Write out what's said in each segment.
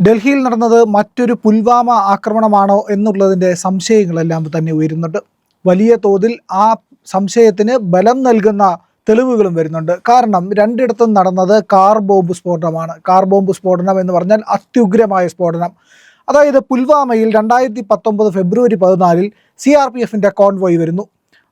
ഡൽഹിയിൽ നടന്നത് മറ്റൊരു പുൽവാമ ആക്രമണമാണോ എന്നുള്ളതിന്റെ സംശയങ്ങളെല്ലാം തന്നെ ഉയരുന്നുണ്ട്. വലിയ തോതിൽ ആ സംശയത്തിന് ബലം നൽകുന്ന തെളിവുകളും വരുന്നുണ്ട്. കാരണം രണ്ടിടത്തും നടന്നത് കാർ ബോംബ് സ്ഫോടനമാണ്. കാർ ബോംബ് സ്ഫോടനം എന്ന് പറഞ്ഞാൽ അത്യുഗ്രമായ സ്ഫോടനം. അതായത് പുൽവാമയിൽ രണ്ടായിരത്തി പത്തൊമ്പത് ഫെബ്രുവരി പതിനാലിൽ സി ആർ പി എഫിന്റെ കോൺവോയ് വരുന്നു.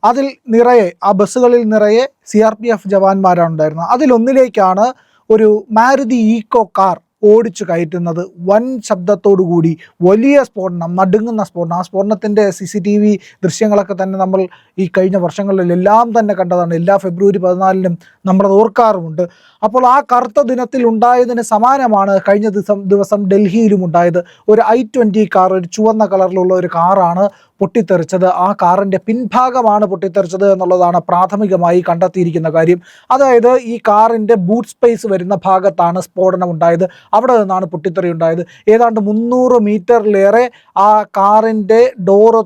അതിൽ നിറയെ ആ ബസ്സുകളിൽ നിറയെ സി ആർ പി എഫ് ജവാന്മാരാണ് ഉണ്ടായിരുന്നത് അതിലൊന്നിലേക്കാണ് ഒരു മാരുതി ഈക്കോ കാർ ഓടിച്ചു കയറ്റുന്നത് വൻ ശബ്ദത്തോടു കൂടി വലിയ സ്ഫോടനം നടുങ്ങുന്ന സ്ഫോടനം. ആ സ്ഫോടനത്തിന്റെ സി സി ടി വി ദൃശ്യങ്ങളൊക്കെ തന്നെ നമ്മൾ ഈ കഴിഞ്ഞ വർഷങ്ങളിലെല്ലാം തന്നെ കണ്ടതാണ്. എല്ലാ ഫെബ്രുവരി പതിനാലിനും നമ്മളത് ഓർക്കാറുമുണ്ട്. അപ്പോൾ ആ കറുത്ത ദിനത്തിൽ ഉണ്ടായതിന് സമാനമാണ് കഴിഞ്ഞ ദിവസം ദിവസം ഡൽഹിയിലും ഉണ്ടായത്. ഒരു ഐ ട്വന്റി കാർ ഒരു ചുവന്ന കളറിലുള്ള ഒരു കാറാണ് പൊട്ടിത്തെറിച്ചത് ആ കാറിന്റെ പിൻഭാഗമാണ് പൊട്ടിത്തെറിച്ചത് എന്നുള്ളതാണ് പ്രാഥമികമായി കണ്ടെത്തിയിരിക്കുന്ന കാര്യം. അതായത് ഈ കാറിന്റെ ബൂട്ട് സ്പേസ് വരുന്ന ഭാഗത്താണ് സ്ഫോടനം ഉണ്ടായത് അവിടെ നിന്നാണ് പൊട്ടിത്തെറി ഉണ്ടായത് ഏതാണ്ട് മുന്നൂറ് മീറ്ററിലേറെ ആ കാറിന്റെ ഡോറ്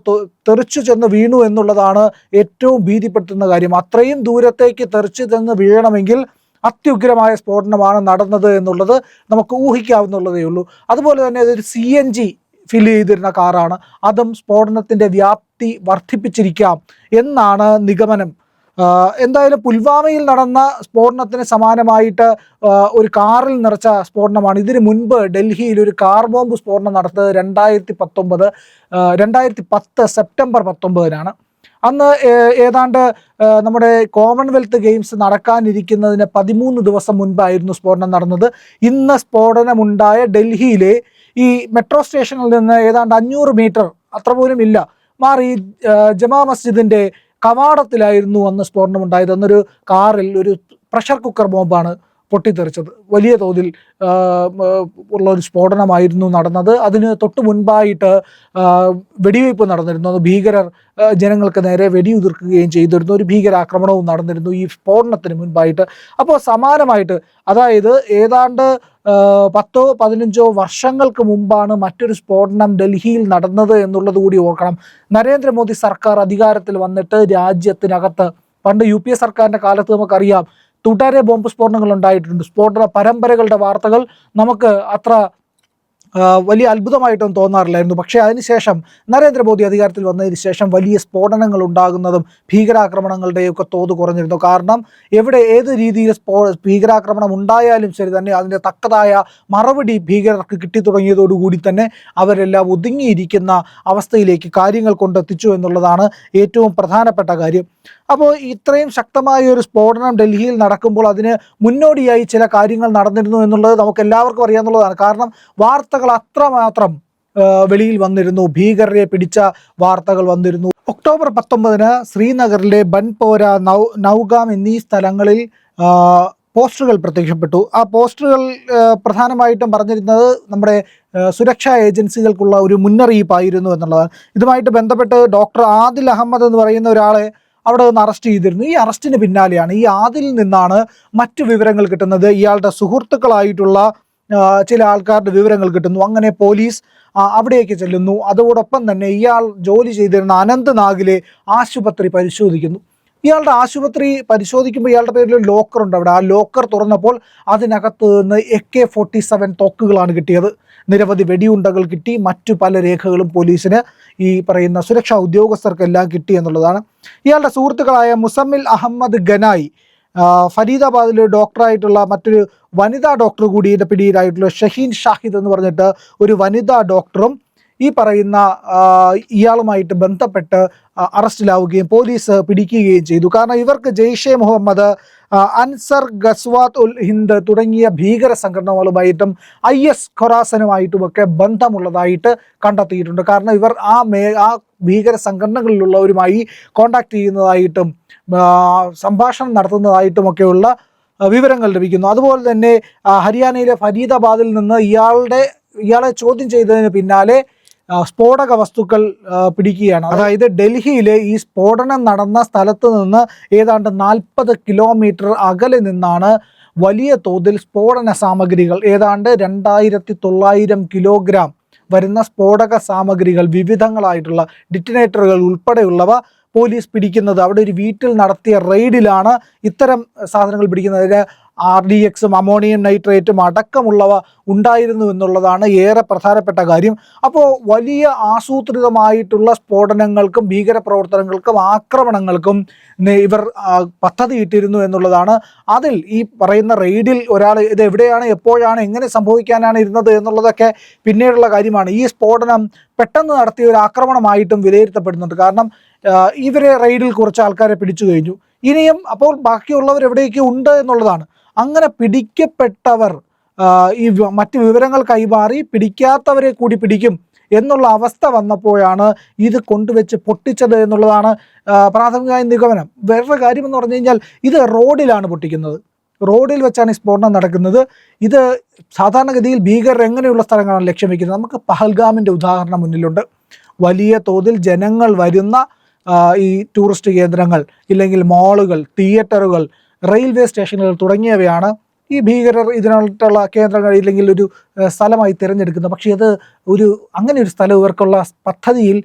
തെറിച്ചു ചെന്ന് വീണു എന്നുള്ളതാണ് ഏറ്റവും ഭീതിപ്പെടുത്തുന്ന കാര്യം. അത്രയും ദൂരത്തേക്ക് തെറിച്ചു ചെന്ന് വീഴണമെങ്കിൽ അത്യുഗ്രമായ സ്ഫോടനമാണ് നടന്നത് എന്നുള്ളത് നമുക്ക് ഊഹിക്കാവുന്നുള്ളതേ ഉള്ളൂ. അതുപോലെ തന്നെ അതൊരു സി എൻ ജി ഫിൽ ചെയ്തിരുന്ന കാറാണ് അതും സ്ഫോടനത്തിന്റെ വ്യാപ്തി വർദ്ധിപ്പിച്ചിരിക്കാം എന്നാണ് നിഗമനം. എന്തായാലും പുൽവാമയിൽ നടന്ന സ്ഫോടനത്തിന് സമാനമായിട്ട് ഒരു കാറിൽ നിറച്ച സ്ഫോടനമാണ്. ഇതിനു മുൻപ് ഡൽഹിയിൽ ഒരു കാർ ബോംബ് സ്ഫോടനം നടത്തത് രണ്ടായിരത്തി പത്തൊമ്പത് രണ്ടായിരത്തി പത്ത് സെപ്റ്റംബർ പത്തൊമ്പതിനാണ്. അന്ന് ഏതാണ്ട് നമ്മുടെ കോമൺവെൽത്ത് ഗെയിംസ് നടക്കാനിരിക്കുന്നതിന് പതിമൂന്ന് ദിവസം മുൻപായിരുന്നു സ്ഫോടനം നടന്നത്. ഇന്ന് സ്ഫോടനമുണ്ടായ ഡൽഹിയിലെ ഈ മെട്രോ സ്റ്റേഷനിൽ നിന്ന് ഏതാണ്ട് അഞ്ഞൂറ് മീറ്റർ അത്ര പോലും ഇല്ല മാറി ജമാ മസ്ജിദിന്റെ കവാടത്തിലായിരുന്നു അന്ന് സ്ഫോടനം ഉണ്ടായത് അന്നൊരു കാറിൽ ഒരു പ്രഷർ കുക്കർ ബോംബാണ് പൊട്ടിത്തെറിച്ചത്. വലിയ തോതിൽ ഉള്ള ഒരു സ്ഫോടനമായിരുന്നു നടന്നത്. അതിന് തൊട്ട് മുൻപായിട്ട് വെടിവയ്പ് നടന്നിരുന്നു. അത് ഭീകരർ ജനങ്ങൾക്ക് നേരെ വെടിയുതിർക്കുകയും ചെയ്തിരുന്നു. ഒരു ഭീകരാക്രമണവും നടന്നിരുന്നു ഈ സ്ഫോടനത്തിന് മുൻപായിട്ട്. അപ്പോൾ സമാനമായിട്ട് അതായത് ഏതാണ്ട് പത്തോ പതിനഞ്ചോ വർഷങ്ങൾക്ക് മുമ്പാണ് മറ്റൊരു സ്ഫോടനം ഡൽഹിയിൽ നടന്നത് എന്നുള്ളത് കൂടി ഓർക്കണം. നരേന്ദ്രമോദി സർക്കാർ അധികാരത്തിൽ വന്നിട്ട് രാജ്യത്തിനകത്ത് പണ്ട് യു പി എ സർക്കാരിന്റെ കാലത്ത് നമുക്കറിയാം തുടരെ ബോംബ് സ്ഫോടനങ്ങൾ ഉണ്ടായിട്ടുണ്ട്. സ്ഫോടന പരമ്പരകളുടെ വാർത്തകൾ നമുക്ക് അത്ര വലിയ അത്ഭുതമായിട്ടൊന്നും തോന്നാറില്ലായിരുന്നു. പക്ഷേ അതിനുശേഷം നരേന്ദ്രമോദി അധികാരത്തിൽ വന്നതിന് ശേഷം വലിയ സ്ഫോടനങ്ങൾ ഉണ്ടാകുന്നതും ഭീകരാക്രമണങ്ങളുടെയൊക്കെ തോത് കുറഞ്ഞിരുന്നു. കാരണം എവിടെ ഏത് രീതിയിൽ സ്ഫോ ഭീകരാക്രമണം ഉണ്ടായാലും ശരി തന്നെ അതിന്റെ തക്കതായ മറുപടി ഭീകരർക്ക് കിട്ടിത്തുടങ്ങിയതോടുകൂടി തന്നെ അവരെല്ലാം ഒതുങ്ങിയിരിക്കുന്ന അവസ്ഥയിലേക്ക് കാര്യങ്ങൾ കൊണ്ടെത്തിച്ചു എന്നുള്ളതാണ് ഏറ്റവും പ്രധാനപ്പെട്ട കാര്യം. അപ്പോൾ ഇത്രയും ശക്തമായ ഒരു സ്ഫോടനം ഡൽഹിയിൽ നടക്കുമ്പോൾ അതിന് മുന്നോടിയായി ചില കാര്യങ്ങൾ നടന്നിരുന്നു എന്നുള്ളത് നമുക്ക് എല്ലാവർക്കും അറിയാമെന്നുള്ളതാണ് കാരണം വാർത്തകൾ അത്രമാത്രം വെളിയിൽ വന്നിരുന്നു. ഭീകരരെ പിടിച്ച വാർത്തകൾ വന്നിരുന്നു. ഒക്ടോബർ പത്തൊമ്പതിന് ശ്രീനഗറിലെ ബൻപോര നൗഗാം എന്നീ സ്ഥലങ്ങളിൽ പോസ്റ്ററുകൾ പ്രത്യക്ഷപ്പെട്ടു. ആ പോസ്റ്ററുകൾ പ്രധാനമായിട്ടും പറഞ്ഞിരുന്നത് നമ്മുടെ സുരക്ഷാ ഏജൻസികൾക്കുള്ള ഒരു മുന്നറിയിപ്പായിരുന്നു എന്നുള്ളതാണ്. ഇതുമായിട്ട് ബന്ധപ്പെട്ട് ഡോക്ടർ ആദിൽ അഹമ്മദ് എന്ന് പറയുന്ന ഒരാളെ അവിടെ നിന്ന് അറസ്റ്റ് ചെയ്തിരുന്നു. ഈ അറസ്റ്റിന് പിന്നാലെയാണ് ഈ ആദിൽ നിന്നാണ് മറ്റു വിവരങ്ങൾ കിട്ടുന്നത്. ഇയാളുടെ സുഹൃത്തുക്കളായിട്ടുള്ള ചില ആൾക്കാരുടെ വിവരങ്ങൾ കിട്ടുന്നു. അങ്ങനെ പോലീസ് അവിടേക്ക് ചെല്ലുന്നു. അതോടൊപ്പം തന്നെ ഇയാൾ ജോലി ചെയ്തിരുന്ന അനന്ത് അനന്ത്നാഗിലെ ആശുപത്രി പരിശോധിക്കുന്നു. ഇയാളുടെ ആശുപത്രി പരിശോധിക്കുമ്പോൾ ഇയാളുടെ പേരിൽ ലോക്കർ ഉണ്ട് അവിടെ. ആ ലോക്കർ തുറന്നപ്പോൾ അതിനകത്ത് നിന്ന് എ കെ ഫോർട്ടി സെവൻ തോക്കുകളാണ് കിട്ടിയത്. നിരവധി വെടിയുണ്ടകൾ കിട്ടി. മറ്റു പല രേഖകളും പോലീസിന് ഈ പറയുന്ന സുരക്ഷാ ഉദ്യോഗസ്ഥർക്കെല്ലാം കിട്ടി എന്നുള്ളതാണ്. ഇയാളുടെ സുഹൃത്തുക്കളായ മുസമ്മിൽ അഹമ്മദ് ഗനായി ഫരീദാബാദിൽ ഡോക്ടറായിട്ടുള്ള മറ്റൊരു വനിതാ ഡോക്ടർ കൂടി ഇതിന്റെ പിടിയിലായിട്ടുള്ള ഷഹീൻ ഷാഹിദ് എന്ന് പറഞ്ഞിട്ട് ഒരു വനിതാ ഡോക്ടറും ഈ പറയുന്ന ഇയാളുമായിട്ട് ബന്ധപ്പെട്ട് അറസ്റ്റിലാവുകയും പോലീസ് പിടിക്കുകയും ചെയ്തു. കാരണം ഇവർക്ക് ജെയ്ഷെ മുഹമ്മദ് അൻസർ ഗസ്വാത് ഉൽ ഹിന്ദ് തുടങ്ങിയ ഭീകര സംഘടനകളുമായിട്ടും ഐ എസ് ഖൊറാസനുമായിട്ടുമൊക്കെ ബന്ധമുള്ളതായിട്ട് കണ്ടെത്തിയിട്ടുണ്ട്. കാരണം ഇവർ ആ മേ ആ ഭീകര സംഘടനകളിലുള്ളവരുമായി കോണ്ടാക്ട് ചെയ്യുന്നതായിട്ടും സംഭാഷണം നടത്തുന്നതായിട്ടുമൊക്കെയുള്ള വിവരങ്ങൾ ലഭിക്കുന്നു. അതുപോലെ തന്നെ ഹരിയാനയിലെ ഫരീദാബാദിൽ നിന്ന് ഇയാളുടെ ഇയാളെ ചോദ്യം ചെയ്തതിന് പിന്നാലെ സ്ഫോടക വസ്തുക്കൾ പിടിക്കുകയാണ്. അതായത് ഡൽഹിയിലെ ഈ സ്ഫോടനം നടന്ന സ്ഥലത്ത് നിന്ന് ഏതാണ്ട് നാൽപ്പത് കിലോമീറ്റർ അകലെ നിന്നാണ് വലിയ തോതിൽ സ്ഫോടന സാമഗ്രികൾ ഏതാണ്ട് രണ്ടായിരത്തി തൊള്ളായിരം കിലോഗ്രാം വരുന്ന സ്ഫോടക സാമഗ്രികൾ വിവിധങ്ങളായിട്ടുള്ള ഡിറ്റിനേറ്ററുകൾ ഉൾപ്പെടെയുള്ളവ പോലീസ് പിടിക്കുന്നത്. അവിടെ ഒരു വീട്ടിൽ നടത്തിയ റെയ്ഡിലാണ് ഇത്തരം സാധനങ്ങൾ പിടിക്കുന്നത്. ആർ ഡി എക്സും അമോണിയം നൈട്രേറ്റും അടക്കമുള്ളവ ഉണ്ടായിരുന്നു എന്നുള്ളതാണ് ഏറെ പ്രധാനപ്പെട്ട കാര്യം. അപ്പോൾ വലിയ ആസൂത്രിതമായിട്ടുള്ള സ്ഫോടനങ്ങൾക്കും ഭീകരപ്രവർത്തനങ്ങൾക്കും ആക്രമണങ്ങൾക്കും ഇവർ പദ്ധതിയിട്ടിരുന്നു എന്നുള്ളതാണ്. അതിൽ ഈ പറയുന്ന റെയ്ഡിൽ ഒരാൾ ഇത് എവിടെയാണ് എപ്പോഴാണ് എങ്ങനെ സംഭവിക്കാനാണ് ഇരുന്നത് എന്നുള്ളതൊക്കെ പിന്നീടുള്ള കാര്യമാണ്. ഈ സ്ഫോടനം പെട്ടെന്ന് നടത്തിയ ഒരു ആക്രമണമായിട്ടും വിലയിരുത്തപ്പെടുന്നുണ്ട്. കാരണം ഇവരെ റെയ്ഡിൽ കുറച്ച് ആൾക്കാരെ പിടിച്ചു കഴിഞ്ഞു. ഇനിയും അപ്പോൾ ബാക്കിയുള്ളവർ എവിടെയൊക്കെ ഉണ്ട് എന്നുള്ളതാണ്. അങ്ങനെ പിടിക്കപ്പെട്ടവർ ഈ മറ്റ് വിവരങ്ങൾ കൈമാറി പിടിക്കാത്തവരെ കൂടി പിടിക്കും എന്നുള്ള അവസ്ഥ വന്നപ്പോഴാണ് ഇത് കൊണ്ടുവച്ച് പൊട്ടിച്ചത് എന്നുള്ളതാണ് പ്രാഥമികമായ നിഗമനം. വേറൊരു കാര്യം എന്ന് പറഞ്ഞു കഴിഞ്ഞാൽ ഇത് റോഡിലാണ് പൊട്ടിക്കുന്നത്. റോഡിൽ വെച്ചാണ് ഈ സ്ഫോടനം നടക്കുന്നത്. ഇത് സാധാരണഗതിയിൽ ഭീകരർ എങ്ങനെയുള്ള സ്ഥലങ്ങളാണ് ലക്ഷ്യം വയ്ക്കുന്നത്? നമുക്ക് പഹൽഗാമിന്റെ ഉദാഹരണം മുന്നിലുണ്ട്. വലിയ തോതിൽ ജനങ്ങൾ വരുന്ന ഈ ടൂറിസ്റ്റ് കേന്ദ്രങ്ങൾ ഇല്ലെങ്കിൽ മാളുകൾ തിയേറ്ററുകൾ റെയിൽവേ സ്റ്റേഷനുകൾ തുടങ്ങിയവയാണ് ഈ ഭീകരർ ഇതിനായിട്ടുള്ള കേന്ദ്രങ്ങൾ ഇല്ലെങ്കിൽ ഒരു സ്ഥലമായി തിരഞ്ഞെടുക്കുന്നത്. പക്ഷേ അത് ഒരു അങ്ങനെ ഒരു സ്ഥലം ഇവർക്കുള്ള പദ്ധതിയിൽ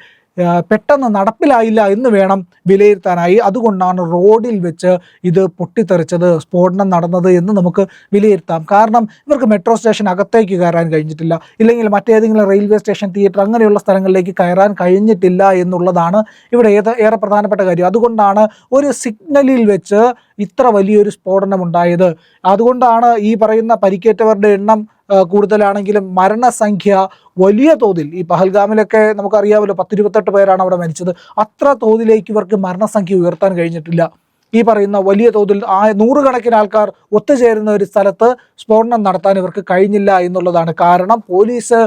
പെട്ടെന്ന് നടപ്പിലായില്ല എന്ന് വേണം വിലയിരുത്താനായി. അതുകൊണ്ടാണ് റോഡിൽ വെച്ച് ഇത് പൊട്ടിത്തെറിച്ചത് സ്ഫോടനം നടന്നത് എന്ന് നമുക്ക് വിലയിരുത്താം. കാരണം ഇവർക്ക് മെട്രോ സ്റ്റേഷൻ അകത്തേക്ക് കയറാൻ കഴിഞ്ഞിട്ടില്ല. ഇല്ലെങ്കിൽ മറ്റേതെങ്കിലും റെയിൽവേ സ്റ്റേഷൻ തിയേറ്റർ അങ്ങനെയുള്ള സ്ഥലങ്ങളിലേക്ക് കയറാൻ കഴിഞ്ഞിട്ടില്ല എന്നുള്ളതാണ് ഇവിടെ ഏത് ഏറെ പ്രധാനപ്പെട്ട കാര്യം. അതുകൊണ്ടാണ് ഒരു സിഗ്നലിൽ വെച്ച് ഇത്ര വലിയൊരു സ്ഫോടനം ഉണ്ടായത് അതുകൊണ്ടാണ് ഈ പറയുന്ന പരിക്കേറ്റവരുടെ എണ്ണം കൂടുതലാണെങ്കിലും മരണസംഖ്യ വലിയ തോതിൽ. ഈ പഹൽഗാമിലൊക്കെ നമുക്കറിയാമല്ലോ പത്തിരുപത്തെട്ട് പേരാണ് അവിടെ മരിച്ചത്. അത്ര തോതിലേക്ക് ഇവർക്ക് മരണസംഖ്യ ഉയർത്താൻ കഴിഞ്ഞിട്ടില്ല. ഈ പറയുന്ന വലിയ തോതിൽ ആ നൂറുകണക്കിന് ആൾക്കാർ ഒത്തുചേരുന്ന ഒരു സ്ഥലത്ത് സ്ഫോടനം നടത്താൻ ഇവർക്ക് കഴിഞ്ഞില്ല എന്നുള്ളതാണ് കാരണം. പോലീസ്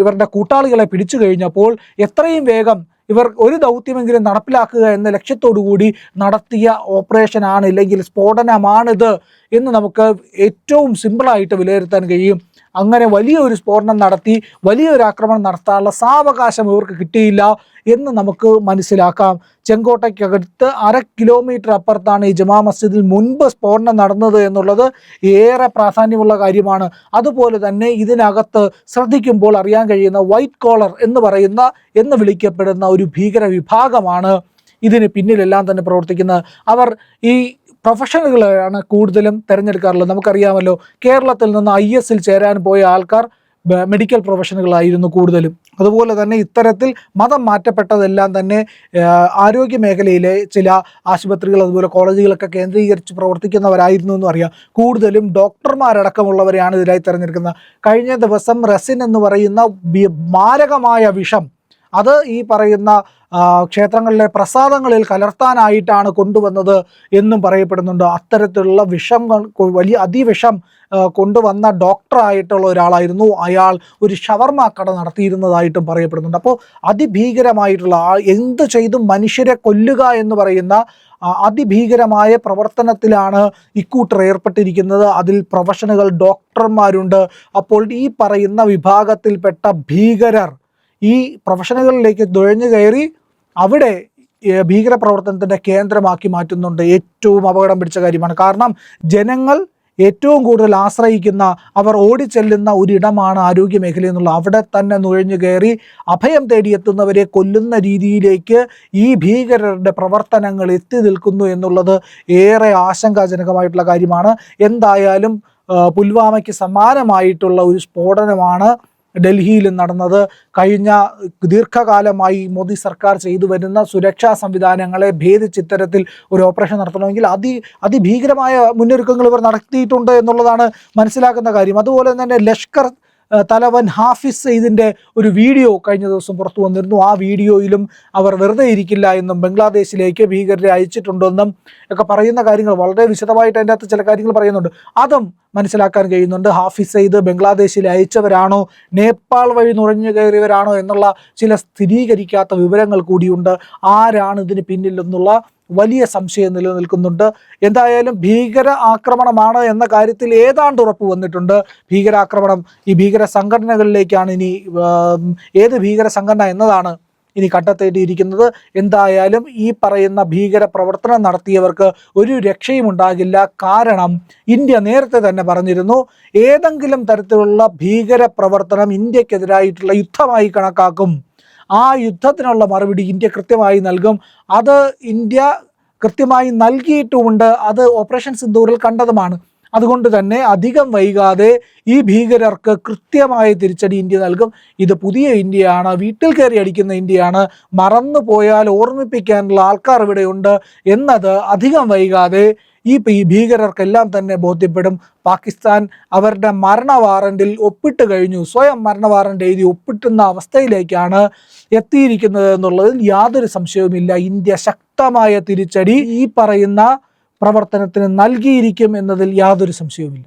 ഇവരുടെ കൂട്ടാളികളെ പിടിച്ചു കഴിഞ്ഞപ്പോൾ എത്രയും വേഗം ഇവർ ഒരു ദൗത്യമെങ്കിലും നടപ്പിലാക്കുക എന്ന ലക്ഷ്യത്തോടു കൂടി നടത്തിയ ഓപ്പറേഷനാണ് ഇല്ലെങ്കിൽ സ്ഫോടനമാണിത് എന്ന് നമുക്ക് ഏറ്റവും സിമ്പിളായിട്ട് വിലയിരുത്താൻ കഴിയും. അങ്ങനെ വലിയൊരു സ്ഫോടനം നടത്തി വലിയൊരു ആക്രമണം നടത്താനുള്ള സാവകാശം ഇവർക്ക് കിട്ടിയില്ല എന്ന് നമുക്ക് മനസ്സിലാക്കാം. ചെങ്കോട്ടയ്ക്കകത്ത് അര കിലോമീറ്റർ അപ്പുറത്താണ് ഈ ജമാ മസ്ജിദിൽ മുൻപ് സ്ഫോടനം നടന്നത് എന്നുള്ളത് ഏറെ പ്രാധാന്യമുള്ള കാര്യമാണ്. അതുപോലെ തന്നെ ഇതിനകത്ത് ശ്രദ്ധിക്കുമ്പോൾ അറിയാൻ കഴിയുന്ന വൈറ്റ് കോളർ എന്ന് പറയുന്ന എന്ന് വിളിക്കപ്പെടുന്ന ഒരു ഭീകര വിഭാഗമാണ് ഇതിന് പിന്നിലെല്ലാം തന്നെ പ്രവർത്തിക്കുന്നത്. അവർ ഈ പ്രൊഫഷണലുകളാണ് കൂടുതലും തിരഞ്ഞെടുക്കാറുള്ളത്. നമുക്കറിയാമല്ലോ കേരളത്തിൽ നിന്ന് ഐ എസിൽ ചേരാൻ പോയ ആൾക്കാർ മെഡിക്കൽ പ്രൊഫഷനുകളായിരുന്നു കൂടുതലും. അതുപോലെ തന്നെ ഇത്തരത്തിൽ മതം മാറ്റപ്പെട്ടതെല്ലാം തന്നെ ആരോഗ്യ മേഖലയിലെ ചില ആശുപത്രികൾ അതുപോലെ കോളേജുകളൊക്കെ കേന്ദ്രീകരിച്ച് പ്രവർത്തിക്കുന്നവരായിരുന്നു എന്ന് അറിയാം. കൂടുതലും ഡോക്ടർമാരടക്കമുള്ളവരെയാണ് ഇതിനായി തിരഞ്ഞെടുക്കുന്നത്. കഴിഞ്ഞ ദിവസം റെസിൻ എന്ന് പറയുന്ന മാരകമായ വിഷം അത് ഈ പറയുന്ന ക്ഷേത്രങ്ങളിലെ പ്രസാദങ്ങളിൽ കലർത്താനായിട്ടാണ് കൊണ്ടുവന്നത് എന്നും പറയപ്പെടുന്നുണ്ട്. അത്തരത്തിലുള്ള വിഷം വലിയ അതിവിഷം കൊണ്ടുവന്ന ഡോക്ടറായിട്ടുള്ള ഒരാളായിരുന്നു. അയാൾ ഒരു ഷവർമ കട നടത്തിയിരുന്നതായിട്ടും പറയപ്പെടുന്നുണ്ട്. അപ്പോൾ അതിഭീകരമായിട്ടുള്ള എന്ത് ചെയ്തും മനുഷ്യരെ കൊല്ലുക എന്ന് പറയുന്ന അതിഭീകരമായ പ്രവർത്തനത്തിലാണ് ഇക്കൂട്ടർ ഏർപ്പെട്ടിരിക്കുന്നത്. അതിൽ പ്രൊഫഷണുകൾ ഡോക്ടർമാരുണ്ട്. അപ്പോൾ ഈ പറയുന്ന വിഭാഗത്തിൽപ്പെട്ട ഭീകരർ ഈ പ്രൊഫഷനുകളിലേക്ക് നുഴഞ്ഞു കയറി അവിടെ ഭീകരപ്രവർത്തനത്തിന്റെ കേന്ദ്രമാക്കി മാറ്റുന്നുണ്ട് ഏറ്റവും അപകടം പിടിച്ച കാര്യമാണ്. കാരണം ജനങ്ങൾ ഏറ്റവും കൂടുതൽ ആശ്രയിക്കുന്ന അവർ ഓടിച്ചെല്ലുന്ന ഒരിടമാണ് ആരോഗ്യ മേഖല എന്നുള്ളത് അവിടെ തന്നെ നുഴഞ്ഞു കയറി അഭയം തേടിയെത്തുന്നവരെ കൊല്ലുന്ന രീതിയിലേക്ക് ഈ ഭീകരരുടെ പ്രവർത്തനങ്ങൾ എത്തി നിൽക്കുന്നു എന്നുള്ളത് ഏറെ ആശങ്കാജനകമായിട്ടുള്ള കാര്യമാണ്. എന്തായാലും പുൽവാമയ്ക്ക് സമാനമായിട്ടുള്ള ഒരു സ്ഫോടനമാണ് ഡൽഹിയിൽ നടന്നത്. കഴിഞ്ഞ ദീർഘകാലമായി മോദി സർക്കാർ ചെയ്തു വരുന്ന സുരക്ഷാ സംവിധാനങ്ങളെ ഭേദിച്ച് ഇത്തരത്തിൽ ഒരു ഓപ്പറേഷൻ നടത്തണമെങ്കിൽ അതി അതിഭീകരമായ മുന്നൊരുക്കങ്ങൾ ഇവർ നടത്തിയിട്ടുണ്ട് എന്നുള്ളതാണ് മനസ്സിലാക്കുന്ന കാര്യം. അതുപോലെ തന്നെ ലഷ്കർ തലവൻ ഹാഫിസ് സെയ്ദിന്റെ ഒരു വീഡിയോ കഴിഞ്ഞ ദിവസം പുറത്തു വന്നിരുന്നു. ആ വീഡിയോയിലും അവർ വെറുതെ ഇരിക്കില്ല എന്നും ബംഗ്ലാദേശിലേക്ക് ഭീകരരെ അയച്ചിട്ടുണ്ടെന്നും ഒക്കെ പറയുന്ന കാര്യങ്ങൾ വളരെ വിശദമായിട്ട് അതിന്റെ അകത്ത് ചില കാര്യങ്ങൾ പറയുന്നുണ്ട്. അതും മനസ്സിലാക്കാൻ കഴിയുന്നുണ്ട്. ഹാഫിസ് സെയ്ദ് ബംഗ്ലാദേശിൽ അയച്ചവരാണോ? നേപ്പാൾ വഴി നുഴഞ്ഞു കയറിയവരാണോ? എന്നുള്ള ചില സ്ഥിരീകരിക്കാത്ത വിവരങ്ങൾ കൂടിയുണ്ട്. ആരാണ് ഇതിന് പിന്നിൽ എന്നുള്ള വലിയ സംശയം നിലനിൽക്കുന്നുണ്ട്. എന്തായാലും ഭീകര ആക്രമണമാണ് എന്ന കാര്യത്തിൽ ഏതാണ്ട് ഉറപ്പ് വന്നിട്ടുണ്ട്. ഭീകരാക്രമണം ഈ ഭീകര സംഘടനകളിലേക്കാണ് ഇനി ഏത് ഭീകര സംഘടന എന്നതാണ് ഇനി കണ്ടെത്തേണ്ടിയിരിക്കുന്നത്. എന്തായാലും ഈ പറയുന്ന ഭീകര പ്രവർത്തനം നടത്തിയവർക്ക് ഒരു രക്ഷയും ഉണ്ടാകില്ല. കാരണം ഇന്ത്യ നേരത്തെ തന്നെ പറഞ്ഞിരുന്നു ഏതെങ്കിലും തരത്തിലുള്ള ഭീകര പ്രവർത്തനം ഇന്ത്യക്കെതിരായിട്ടുള്ള യുദ്ധമായി കണക്കാക്കും. ആ യുദ്ധത്തിനുള്ള മറുപടി ഇന്ത്യ കൃത്യമായി നൽകും. അത് ഇന്ത്യ കൃത്യമായി നൽകിയിട്ടുമുണ്ട്. അത് ഓപ്പറേഷൻ സിന്ദൂറിൽ കണ്ടതുമാണ്. അതുകൊണ്ട് തന്നെ അധികം വൈകാതെ ഈ ഭീകരർക്ക് കൃത്യമായ തിരിച്ചടി ഇന്ത്യ നൽകും. ഇത് പുതിയ ഇന്ത്യയാണ്. വീട്ടിൽ കയറി അടിക്കുന്ന ഇന്ത്യയാണ്. മറന്നു പോയാൽ ഓർമ്മിപ്പിക്കാനുള്ള ആൾക്കാർ ഇവിടെയുണ്ട്. എന്നത് അധികം വൈകാതെ ഈ ഭീകരർക്കെല്ലാം തന്നെ ബോധ്യപ്പെടും. പാകിസ്ഥാൻ അവരുടെ മരണ വാറണ്ടിൽ ഒപ്പിട്ട് കഴിഞ്ഞു. സ്വയം മരണ വാറണ്ട് എഴുതി ഒപ്പിട്ടുന്ന അവസ്ഥയിലേക്കാണ് എത്തിയിരിക്കുന്നത് എന്നുള്ളതിൽ യാതൊരു സംശയവുമില്ല. ഇന്ത്യ ശക്തമായ തിരിച്ചടി ഈ പറയുന്ന പ്രവർത്തനത്തിന് നൽകിയിരിക്കും എന്നതിൽ യാതൊരു സംശയവുമില്ല.